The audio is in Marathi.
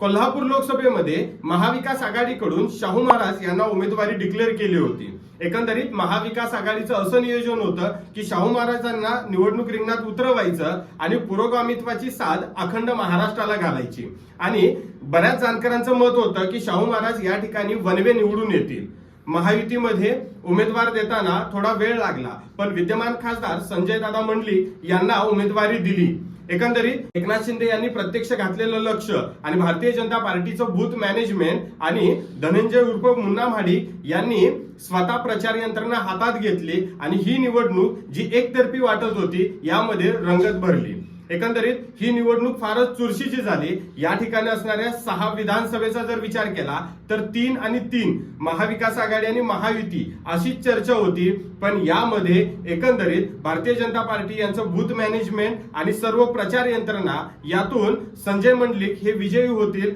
कोल्हापूर लोकसभेमध्ये महाविकास आघाडीकडून शाहू महाराज यांना उमेदवारी डिक्लेअर केली होती. एकंदरीत महाविकास आघाडीचं असं नियोजन होतं की शाहू महाराजांना निवडणूक रिंगणात उतरवायचं आणि पुरोगामित्वाची साथ अखंड महाराष्ट्राला घालायची. आणि बऱ्याच जाणकारांचं मत होतं की शाहू महाराज या ठिकाणी वनवे निवडून येतील. महायुतीमध्ये उमेदवार देताना थोडा वेळ लागला पण विद्यमान खासदार संजय दादा मंडलिक यांना उमेदवारी दिली. एकंदरीत एकनाथ शिंदे यांनी प्रत्यक्ष घातलेलं लक्ष आणि भारतीय जनता पार्टीचं बूथ मॅनेजमेंट आणि धनंजय उर्फ मुन्ना महाडिक यांनी स्वतः प्रचार यंत्रणा हातात घेतली आणि ही निवडणूक जी एकतर्फी वाटत होती यामध्ये रंगत भरली. एकंदरीत ही निवडणूक फारच चुरशीची झाली. या ठिकाणी असणाऱ्या सहा विधानसभेचा जर विचार केला तर तीन आणि तीन महाविकास आघाडी आणि महायुती अशीच चर्चा होती. पण यामध्ये एकंदरीत भारतीय जनता पार्टी यांचं बूथ मॅनेजमेंट आणि सर्व प्रचार यंत्रणा यातून संजय मंडलिक हे विजयी होतील.